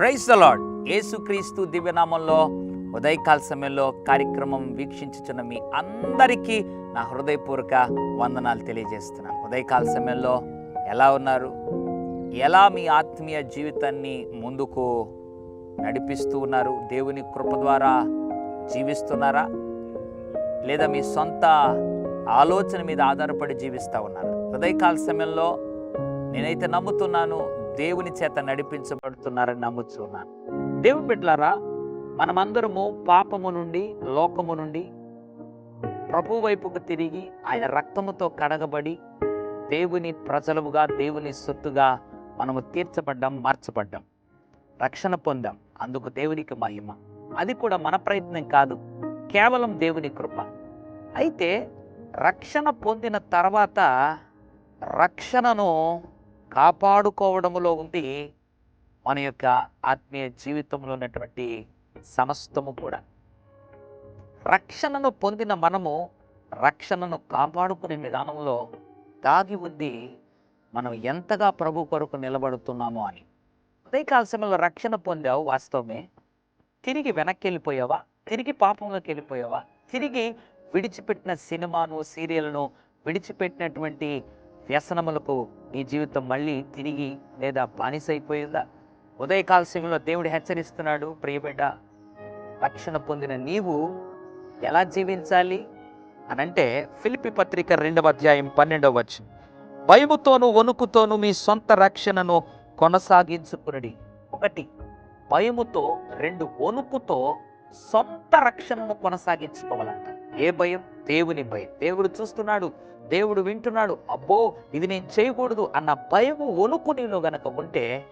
Praise the lord ఏసుక్రీస్తు దివ్యనామంలో ఉదయకాల సమయంలో కార్యక్రమం వీక్షించుచున్న మీ అందరికీ నా హృదయపూర్వక వందనాలు తెలియజేస్తున్నాను. ఉదయకాల సమయంలో ఎలా ఉన్నారు? ఎలా మీ ఆత్మీయ జీవితాన్ని ముందుకు నడిపిస్తూ ఉన్నారు? దేవుని కృప ద్వారా జీవిస్తున్నారా? లేదా మీ సొంత ఆలోచన మీద ఆధారపడి జీవిస్తూ ఉన్నారు? ఉదయకాల సమయంలో నేనైతే నమ్ముతున్నాను దేవుని చేత నడిపించబడుతున్నారని నమ్ముతున్నాను దేవుని బిడ్డలారా మనమందరము పాపము నుండి లోకము నుండి ప్రభు వైపుకు తిరిగి ఆయన రక్తముతో కడగబడి దేవుని ప్రజలుగా దేవుని సొత్తుగా మనము తీర్చబడ్డాం మార్చబడ్డాం రక్షణ పొందాం. అందుకు దేవునికి మహిమ. అది కూడా మన ప్రయత్నం కాదు కేవలం దేవుని కృప. అయితే రక్షణ పొందిన తర్వాత రక్షణను కాపాడుకోవడంలో ఉంది మన యొక్క ఆత్మీయ జీవితంలో ఉన్నటువంటి సమస్తము కూడా. రక్షణను పొందిన మనము రక్షణను కాపాడుకునే విధానంలో దాగి ఉంది మనం ఎంతగా ప్రభు కొరకు నిలబడుతున్నామో అని. అదే సమయంలో రక్షణ పొందావు వాస్తవమే. తిరిగి వెనక్కి వెళ్ళిపోయావా? తిరిగి పాపంలోకి వెళ్ళిపోయావా? తిరిగి విడిచిపెట్టిన సినిమాను సీరియల్ను విడిచిపెట్టినటువంటి వ్యసనములకు నీ జీవితం మళ్ళీ తిరిగి లేదా బానిసైపోయిందా? ఉదయకాల సమయంలో దేవుడు హెచ్చరిస్తున్నాడు ప్రియబిడ్డ రక్షణ పొందిన నీవు ఎలా జీవించాలి? అనంటే ఫిలిపి పత్రిక రెండవ అధ్యాయం పన్నెండవ వచ్చు భయముతోను వణుకుతోను మీ సొంత రక్షణను కొనసాగించుకునడి. ఒకటి. భయముతో రెండు వణుకుతో సొంత రక్షణను కొనసాగించుకోవాలంట. ఏ భయం? దేవుని భయం. దేవుడు చూస్తున్నాడు. దేవుడు వింటున్నాడు. అబ్బో ఇది నేను చేయకూడదు అన్న భయము వణుకు నీలో గనక ఉంటే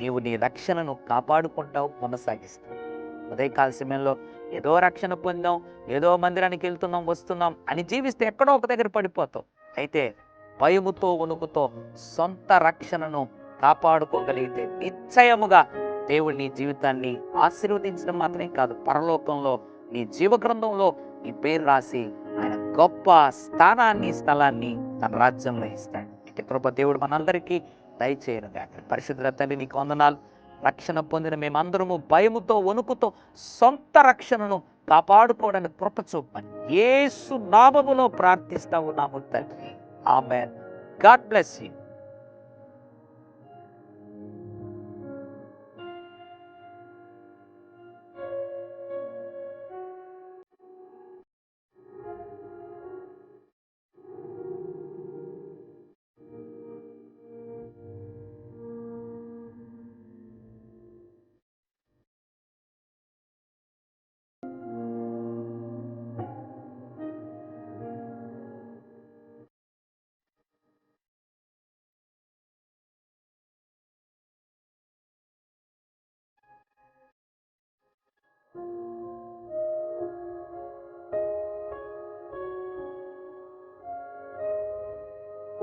నీవు నీ రక్షణను కాపాడుకుంటావు కొనసాగిస్తావు. ఉదయకాల సమయంలో ఏదో రక్షణ పొందాం ఏదో మందిరానికి వెళ్తున్నాం వస్తున్నాం అని జీవిస్తే ఎక్కడో ఒక దగ్గర పడిపోతాం. అయితే భయముతో వణుకుతో సొంత రక్షణను కాపాడుకోగలిగితే నిశ్చయముగా దేవుడు నీ జీవితాన్ని ఆశీర్వదించడం మాత్రమే కాదు పరలోకంలో నీ జీవగ్రంథంలో నీ పేరు రాసి ఆయన గొప్ప స్థానాన్ని స్థలాన్ని తన రాజ్యంలో ఇస్తాడు. ఇక కృప దేవుడు మనందరికీ దయచేయను పరిశుద్ధ తల్లి నీకు వందనాలు. రక్షణ పొందిన మేమందరము భయముతో వణుకుతో సొంత రక్షణను కాపాడుకోవడానికి కృప చూపని ఏసు నామములో ప్రార్థిస్తా ఉన్నాము తండ్రి. ఆమె god bless you.